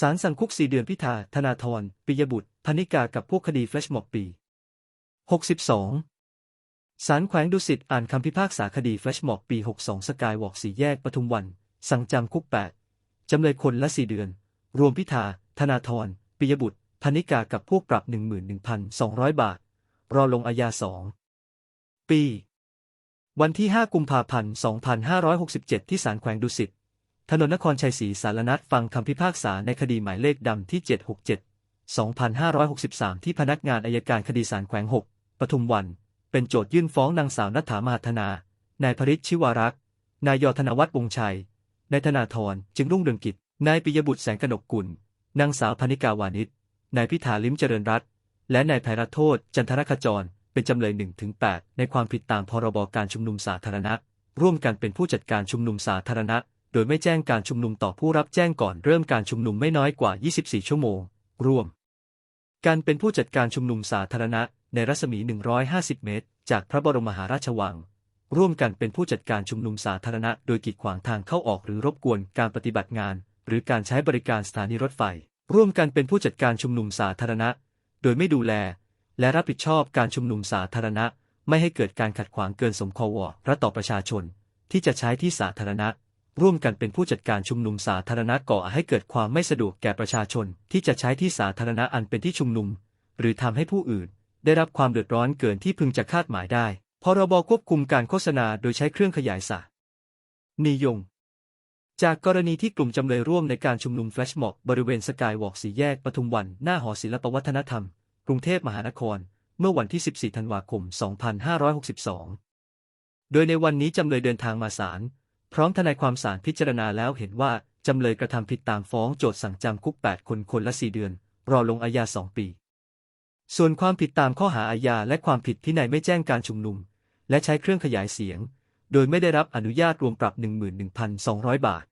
ศาลสั่งคุก4เดือนพิธา ธนาธร ปิยบุตร พนิกา กับพวกคดีแฟลชม็อบปี 62ศาลแขวงดุสิตอ่านคำพิพากษาคดีแฟลชม็อบปี 62 สกายวอล์กสี่แยกปทุมวัน สั่งจำคุก 8 จำเลยคนละ 4 เดือน รวมพิธา ธนาธร ปิยบุตร พนิกา กับพวกปรับ 11,200 บาท รอลงอาญา 2 ปี วันที่ 5 กุมภาพันธ์ 2567 ที่ศาลแขวงดุสิต ถนนนครชัยศรีสารนัดฟังคำพิพากษาในคดีหมายเลขดำที่ 767 2563 ที่พนักงานอายการคดีศาลแขวง 6 ปทุมวัน เป็นโจทยื่นฟ้องนางสาวนัฐามหาธนา นายพริชชิวารักษ์ นายยอธนวัฒน์วงชัย นายธนาธรจึงรุ่งเรืองกิจ นายปิยบุตรแสงกนกกุล นางสาวพนิกาวานิชนายพิธาลิมเจริญรัตน์ และนายไพรัตน์โทษ จันทรขจร เป็นจำเลย1-8 ในความผิดตามพรบการชุมนุมสาธารณะ ร่วมกันเป็นผู้จัดการชุมนุมสาธารณะ โดยไม่แจ้งการชุมนุมต่อผู้รับแจ้งก่อนเริ่มการชุมนุมไม่น้อยกว่า 24 ชั่วโมง รวม การเป็นผู้จัดการชุมนุมสาธารณะ ในรัศมี 150 เมตร จากพระบรมมหาราชวัง ร่วมกันเป็นผู้จัดการชุมนุมสาธารณะ โดยกีดขวางทางเข้าออกหรือรบกวนการปฏิบัติงาน หรือการใช้บริการสถานีรถไฟ ร่วมกันเป็นผู้จัดการชุมนุมสาธารณะ โดยไม่ดูแล และรับผิดชอบการชุมนุมสาธารณะ ไม่ให้เกิดการขัดขวางเกินสมควรและต่อประชาชน ที่จะใช้ที่สาธารณะ ร่วมกันเป็นผู้จัดการชุมนุมสาธารณะก่อให้เกิดความไม่สะดวกแก่ประชาชน ที่จะใช้ที่สาธารณะอันเป็นที่ชุมนุม หรือทำให้ผู้อื่น ได้รับความเดือดร้อนเกินที่พึงจะคาดหมายได้พรบควบคุมการโฆษณาโดยใช้เครื่องขยายสานิยมจากกรณีที่กลุ่มจำเลยร่วมในการชุมนุมแฟลชม็อบบริเวณสกายวอล์กสีแยกปทุมวัน หน้าหอศิลปวัฒนธรรม กรุงเทพมหานคร เมื่อวันที่ 14 ธันวาคม 2562 โดยในวันนี้จำเลยเดินทางมาศาล พร้อมทนายความศาลพิจารณาแล้วเห็นว่า จำเลยกระทำผิดตามฟ้องโจทสั่งจำคุก 8 คนคนละ 4 เดือน รอลงอาญา 2 ปี ส่วนความผิดตามข้อหาอาญาและความผิดที่นายไม่แจ้งการชุมนุม และใช้เครื่องขยายเสียง โดยไม่ได้รับอนุญาตรวมปรับ 11,200 บาท